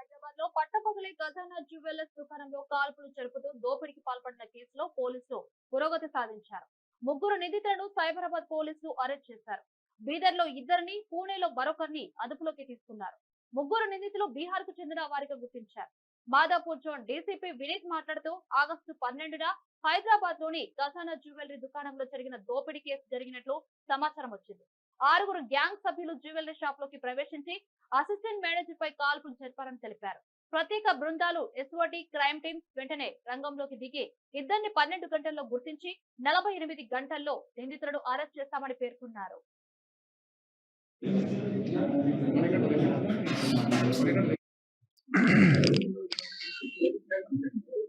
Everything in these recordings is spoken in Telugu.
హైదరాబాద్లో పట్టపగలే ఖజానా జ్యువెలర్స్ దుకాణంలో కాల్పులు జరుపుతూ దోపిడీకి పాల్పడిన కేసులో పోలీసులు పురోగతి సాధించారు. ముగ్గురు నిందితులను సైబరాబాద్ పోలీసులు అరెస్ట్ చేశారు. బీదర్లో ఇద్దరిని పూణేలో మరొకరిని అదుపులోకి తీసుకున్నారు. ముగ్గురు నిందితులు బీహార్కు చెందిన వారిగా గుర్తించారు. మాదాపూర్ జోన్ డీసీపీ వినీత్ మాట్లాడుతూ ఆగస్టు పన్నెండున హైదరాబాద్లోని ఖజానా జ్యువెలరీ దుకాణంలో జరిగిన దోపిడీ కేసు జరిగినట్లు సమాచారం వచ్చింది. ఆరుగురు గ్యాంగ్ సభ్యులు జ్యువెలరీ షాప్లోకి ప్రవేశించి అసిస్టెంట్ మేనేజర్ పై కాల్పులు జరిపారని తెలిపారు. ప్రత్యేక బృందాలు ఎస్ఓటి క్రైమ్ టీమ్ వెంటనే రంగంలోకి దిగి ఇద్దరిని పన్నెండు గంటల్లో గుర్తించి నలభై ఎనిమిది గంటల్లో నిందితులను అరెస్ట్ చేస్తామని పేర్కొన్నారు.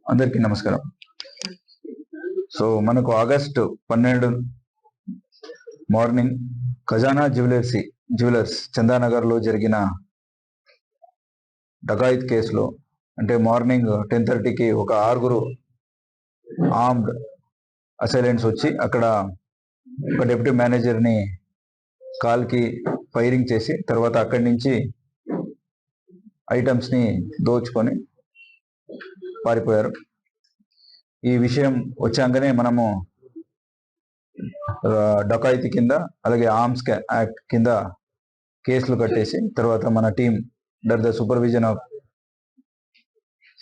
అందరికీ నమస్కారం. సో మనకు ఆగస్టు పన్నెండు మార్నింగ్ ఖజానా జ్యువెలర్సీ జ్యువెలర్స్ చందానగర్లో జరిగిన డకాయిత్ కేసులో అంటే మార్నింగ్ టెన్ థర్టీకి ఒక ఆరుగురు ఆర్మ్డ్ అసైలెంట్స్ వచ్చి అక్కడ ఒక డెప్యూటీ మేనేజర్ని కాల్కి ఫైరింగ్ చేసి తర్వాత అక్కడి నుంచి ఐటమ్స్ని దోచుకొని పారిపోయారు. ఈ విషయం వచ్చాకనే మనము డకాయితీ కింద అలాగే ఆర్మ్స్ యాక్ట్ కింద కేసులు కట్టేసి తర్వాత మన team under the supervision of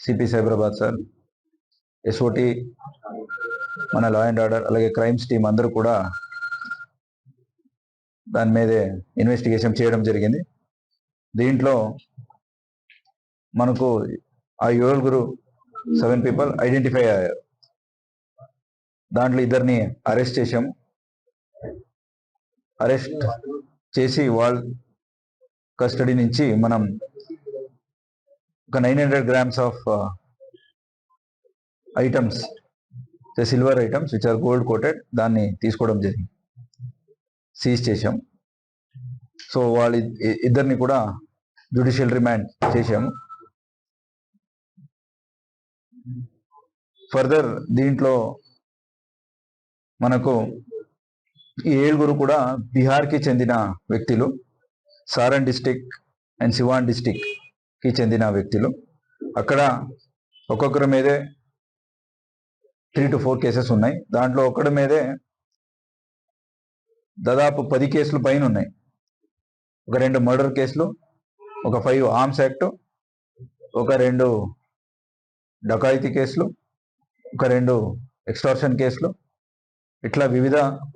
CP Cyberabad sir SOT మన లా అండ్ ఆర్డర్ అలాగే క్రైమ్స్ టీం అందరూ కూడా దాని మీదే ఇన్వెస్టిగేషన్ చేయడం జరిగింది. దీంట్లో మనకు ఆ ఏడుగురు సెవెన్ పీపుల్ ఐడెంటిఫై అయ్యారు. దాంట్లో ఇద్దరిని అరెస్ట్ చేశాము. అరెస్ట్ చేసి వాళ్ళ కస్టడీ నుంచి మనం ఒక nine hundred grams of items silver items which are gold coated దాన్ని తీసుకోవడం జరిగింది. సీజ్ చేశాం. సో వాళ్ళ ఇద్దరిని కూడా జ్యుడిషియల్ రిమాండ్ చేశాము. ఫర్దర్ దీంట్లో మనకు ఈ ఏడుగురు కూడా బీహార్కి చెందిన వ్యక్తులు సారన్ డిస్టిక్ అండ్ సివాన్ డిస్టిక్కి చెందిన వ్యక్తులు. అక్కడ ఒక్కొక్కరి మీదే త్రీ టు ఫోర్ కేసెస్ ఉన్నాయి. దాంట్లో ఒకటి మీదే దాదాపు పది కేసులు పైన ఉన్నాయి. ఒక రెండు మర్డర్ కేసులు ఒక ఫైవ్ ఆర్మ్స్ యాక్ట్ ఒక రెండు డకాయితీ కేసులు ఒక రెండు ఎక్స్టార్షన్ కేసులు ఇట్లా వివిధ